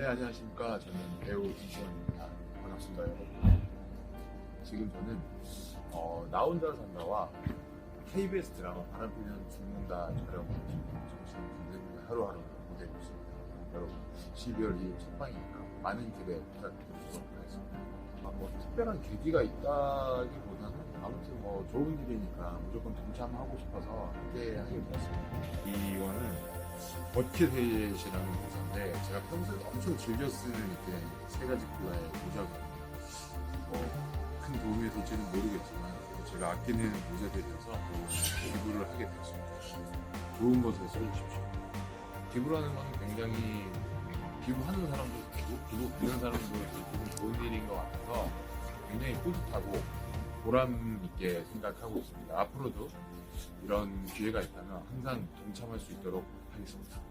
네, 안녕하십니까. 저는 배우 이시원입니다. 반갑습니다, 여러분. 지금 저는 어, 나 혼자 산다와 KBS 드라마 바람피면 죽는다 지금 정신을 흔들며 하루하루 보내고 있습니다. 여러분, 12월 2일 첫 방이니까 많은 기대 부탁드리도록 하겠습니다. 아, 뭐 특별한 계기가 있다기보다는 아무튼 뭐 좋은 일이니까 무조건 동참하고 싶어서 함께 하게 되었습니다. 이거는 버킷 헤이시라는 모자인데 제가 평소에 엄청 즐겨 쓰는 이렇게 세 가지 컬러의 모자거든요. 뭐큰 도움이 될지는 모르겠지만 제가 아끼는 모자들이어서 기부를 하게 됐습니다. 좋은 것에 써주십시오. 기부라는 건 굉장히 기부하는 사람도 되고 기부 받는 사람도 되고 좋은 일인 것 같아서 굉장히 뿌듯하고 보람 있게 생각하고 있습니다. 앞으로도 이런 기회가 있다면 항상 동참할 수 있도록 하겠습니다.